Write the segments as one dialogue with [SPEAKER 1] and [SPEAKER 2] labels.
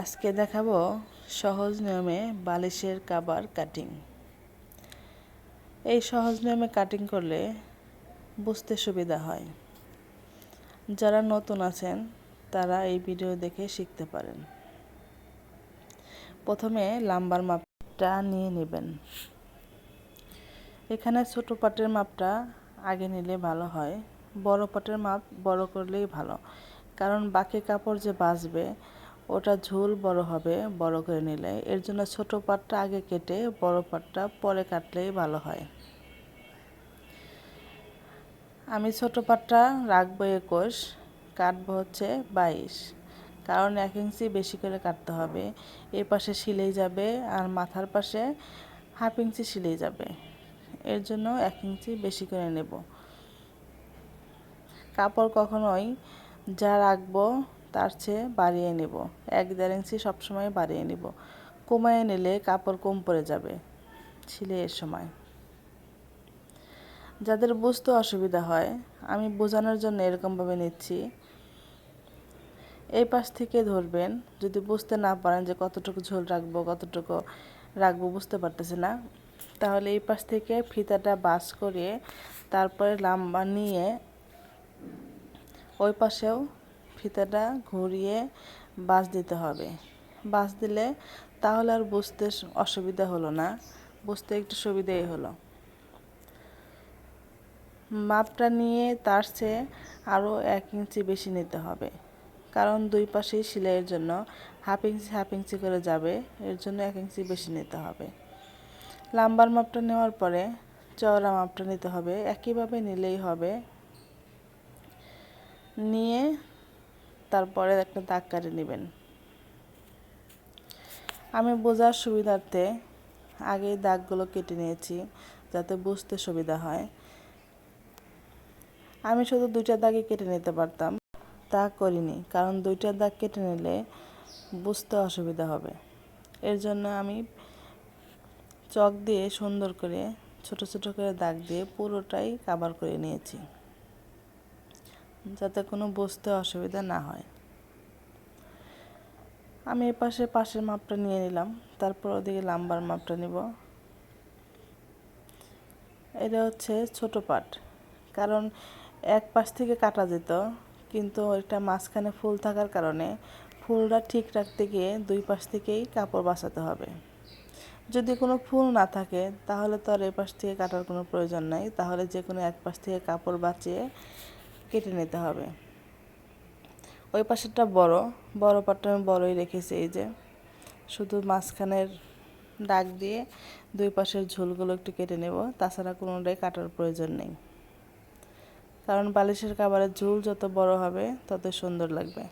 [SPEAKER 1] আজকে দেখাবো সহজ নিয়মে বালিশের কাবার কাটিং এই সহজ নিয়মে কাটিং করলে বুঝতে সুবিধা হয়। যারা নতুন আছেন, তারা এই ভিডিও দেখে শিখতে পারেন। প্রথমে লাম্বার মাপটা নিয়ে নেবেন। এখানে ছোট পাটের মাপটা আগে নিলে ভালো হয়, বড় পাটের মাপ বড় করলেই ভালো। কারণ বাকি কাপড় যে বাঁচবে ওটা ঝোল বড় হবে, বড় করে নিলে। এর জন্য ছোট পাটটা আগে কেটে, বড় পাটটা পরে কাটলেই ভালো হয়। আমি ছোট পাটটা রাখব একুশ, কাটবো হচ্ছে বাইশ। কারণ এক ইঞ্চি বেশি করে কাটতে হবে। এ পাশে সিলেই যাবে আর মাথার পাশে হাফ ইঞ্চি সিলেই যাবে। এর জন্য এক ইঞ্চি বেশি করে নেব। কাপড় কখনোই যা রাখব তার চেয়ে বাড়িয়ে নেব। এক দেড় ইঞ্চি সবসময় বাড়িয়ে নেব। কমায় নিলে কাপড় কম পড়ে যাবে সিলাইয়ের সময়। যাদের বুঝতে অসুবিধা হয়, আমি বোঝানোর জন্য এরকমভাবে নিচ্ছি। এই পাশ থেকে ধরবেন, যদি বুঝতে না পারেন যে কতটুকু ঝোল রাখব, কতটুকু রাখব বুঝতে পারতেছে না, তাহলে এই পাশ থেকে ফিতাটা বাস করে তারপরে লাম্বা নিয়ে ওই পাশেও ফিতাটা ঘুরিয়ে বাস দিতে হবে। বাস দিলে তাহলে আর বুঝতে অসুবিধা হলো না। বুঝতে একটু সুবিধাই হলো। মাপটা নিয়ে তার চেয়ে আরও এক ইঞ্চি বেশি নিতে হবে। কারণ দুই পাশেই সেলাইয়ের জন্য হাফ ইঞ্চি হাফ ইঞ্চি করে যাবে, এর জন্য এক ইঞ্চি বেশি নিতে হবে। লাম্বার মাপটা নেওয়ার পরে চওড়া মাপটা নিতে হবে। একইভাবে নিলেই হবে। নিয়ে তারপরে একটা দাগ কাটে নেবেন। আমি বোঝার সুবিধার্থে আগেই দাগগুলো কেটে নিয়েছি, যাতে বুঝতে সুবিধা হয়। আমি শুধু দুইটা দাগে কেটে নিতে পারতাম, তা করিনি, কারণ দুইটা দাগ কেটে নিলে বুঝতে অসুবিধা হবে। এর জন্য আমি চক দিয়ে সুন্দর করে, ছোট ছোট করে দাগ দিয়ে পুরোটাই কাবার করে নিয়েছি। যাতে কোনো বসতে অসুবিধা না হয়। আমি এ পাশে পাশের মাপটা নিয়ে নিলাম, তারপর ওদিকে লাম্বার মাপটা নিব। এটা হচ্ছে ছোট পাট, কারণ এক পাশ থেকে কাটা যেত, কিন্তু এটা মাঝখানে ফুল থাকার কারণে ফুলটা ঠিক রাখতে গিয়ে দুই পাশ থেকেই কাপড় বাঁচাতে হবে। যদি কোনো ফুল না থাকে, তাহলে তো আর এ পাশ থেকে কাটার কোনো প্রয়োজন নাই, তাহলে যে কোনো এক পাশ থেকে কাপড় বাঁচিয়ে কেটে নিতে হবে। ওই পাশেরটা বড় বড় পাটটা আমি বড়ই রেখেছি এই যে। শুধু মাঝখানের দাগ দিয়ে দুই পাশের ঝোলগুলো একটু কেটে নেব, তাছাড়া কোনোটাই কাটার প্রয়োজন নেই। কারণ বালিশের কাবারের ঝুল যত বড় হবে, তত সুন্দর লাগবে।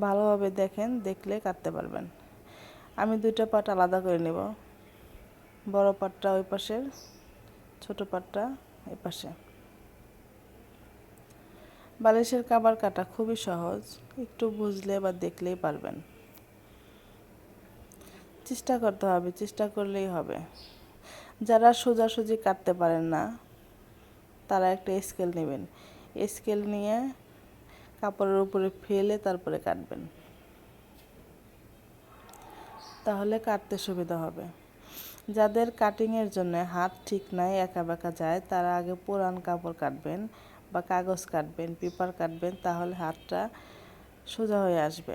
[SPEAKER 1] ভালোভাবে দেখেন, দেখলে কাটতে পারবেন। আমি দুইটা পাট আলাদা করে নেব। বড় পাটটা ওই পাশের, ছোট পাটটা এই পাশে বালিশের কাবার কাটা খুবই সহজ, একটু বুঝলে বা দেখলেই পারবেন। চেষ্টা করতে হবে, চেষ্টা করলেই হবে। যারা সোজাসুজি কাটতে পারেন না, তারা একটা স্কেল নেবেন। স্কেল নিয়ে কাপড়ের উপরে ফেলে তারপরে কাটবেন। তাহলে কাটতে সুবিধা হবে। যাদের কাটিংয়ের জন্য হাত ঠিক নাই একা বেঁকা যায়, তারা আগে পুরান কাপড় কাটবেন বা কাগজ কাটবেন পেপার কাটবেন, তাহলে হাতটা সোজা হয়ে আসবে।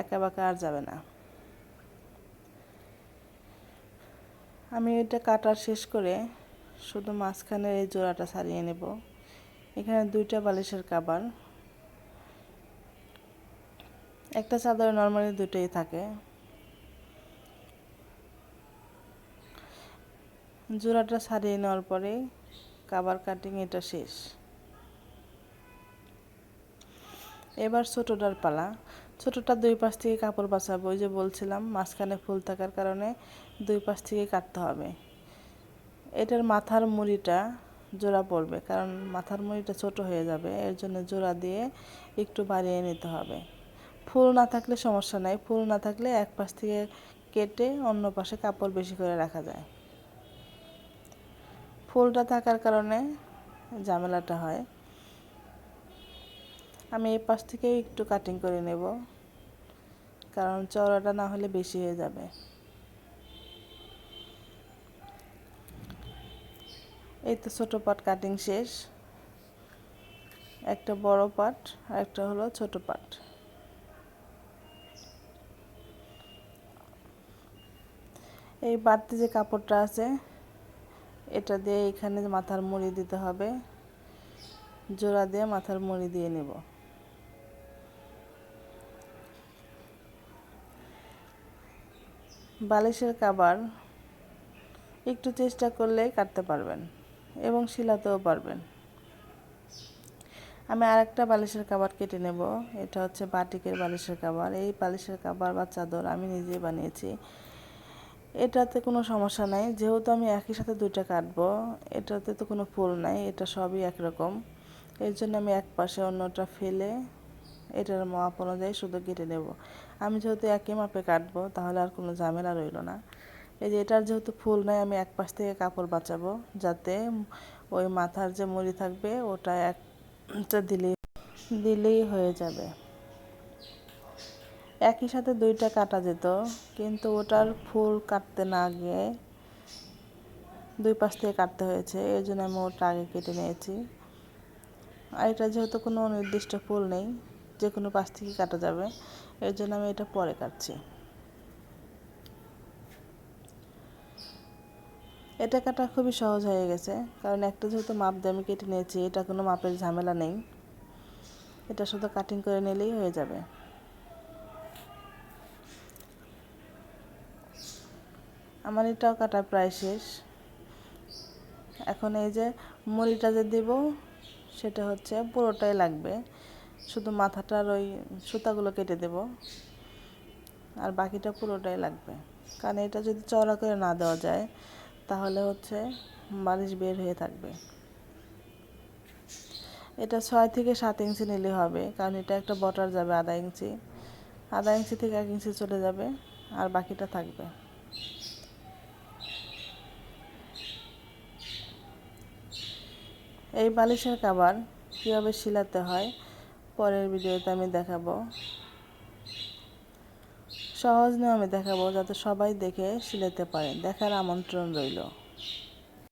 [SPEAKER 1] একা বাঁকা আর যাবে না। আমি এটা কাটার শেষ করে শুধু মাঝখানের এই জোড়াটা ছাড়িয়ে নেব। এখানে দুইটা বালিশের কাবার। একটা চাদর নর্মালি দুটোই থাকে। জোড়াটা সারিয়ে নেওয়ার পরে কাবার কাটিং এটা শেষ। এবার ছোটোটার পালা। ছোটোটা দুই পাশ থেকে কাপড় বাঁচাবো ওই যে বলছিলাম, মাঝখানে ফুল থাকার কারণে দুই পাশ থেকে কাটতে হবে। এটার মাথার মুড়িটা জোড়া পড়বে, কারণ মাথার মুড়িটা ছোট হয়ে যাবে, এর জন্য জোড়া দিয়ে একটু বাড়িয়ে নিতে হবে। ফুল না থাকলে সমস্যা নাই, ফুল না থাকলে এক পাশ থেকে কেটে অন্য পাশে কাপড় বেশি করে রাখা যায়। ফুলটা থাকার কারণে ঝামেলাটা হয়। আমি এই পাশ থেকে একটু কাটিং করে নেব, কারণ চওড়াটা না হলে বেশি হয়ে যাবে। এই তো ছোটো পাট কাটিং শেষ। একটা বড় পাট, আর একটা হলো ছোট পাট। এই বাড়তি যে কাপড়টা আছে এটা দিয়ে এখানে মাথার মুড়ি দিতে হবে। জোড়া দিয়ে মাথার মুড়ি দিয়ে নেব। বালিশের কাবার একটু চেষ্টা করলে কাটতে পারবেন এবং শিলাতেও পারবেন। আমি আরেকটা বালিশের কাবার কেটে নেব। এটা হচ্ছে বাটিকের বালিশের কাবার। এই বালিশের কাবার বা চাদর আমি নিজে বানিয়েছি। এটাতে কোনো সমস্যা নাই। যেহেতু আমি একই সাথে দুইটা কাটবো, এটাতে তো কোনো ফুল নাই, এটা সবই একরকম। এর জন্য আমি এক পাশে অন্যটা ফেলে এটার মাপ অনুযায়ী শুধু কেটে নেব। আমি যেহেতু একই মাপে কাটবো, তাহলে আর কোনো ঝামেলা রইল না। এই যে এটার যেহেতু ফুল নাই, আমি এক পাশ থেকে কাপড় বাঁচাবো, যাতে ওই মাথার যে মুড়ি থাকবে, ওটা একটা দিলেই দিলেই হয়ে যাবে। একই সাথে দুইটা কাটা যেত, কিন্তু ওটার ফুল কাটতে না গিয়ে দুই পাশ থেকে কাটতে হয়েছে এই জন্য আমি ওটা আগে কেটে নিয়েছি। আর এটা যেহেতু কোনো নির্দিষ্ট ফুল নেই, যে কোনো পাশ থেকে কাটা যাবে, এর জন্য আমি এটা পরে কাটছি। এটা কাটা খুবই সহজ হয়ে গেছে, কারণ একটা যেহেতু মাপ দিয়ে আমি কেটে নিয়েছি, এটা কোনো মাপের ঝামেলা নেই। এটা শুধু কাটিং করে নিলেই হয়ে যাবে। আমার এটাও কাটা প্রায় শেষ। এখন এই যে মুড়িটা যে দিব, সেটা হচ্ছে পুরোটাই লাগবে। শুধু মাথাটার ওই সুতাগুলো কেটে দেব। আর বাকিটা পুরোটাই লাগবে। কারণ এটা যদি চওড়া করে না দেওয়া যায়, তাহলে হচ্ছে বালিশ বের হয়ে থাকবে। এটা ছয় থেকে সাত ইঞ্চি নিলে হবে, কারণ এটা একটা বটার যাবে আধা ইঞ্চি। আধা ইঞ্চি থেকে এক ইঞ্চি চলে যাবে, আর বাকিটা থাকবে। এই বালিশের কাবার কীভাবে শিলাতে হয় পরের ভিডিওতে আমি দেখাবো। সহজ নিয়মে দেখাবো যাতে সবাই দেখে শিলাতে পারে। দেখার আমন্ত্রণ রইল।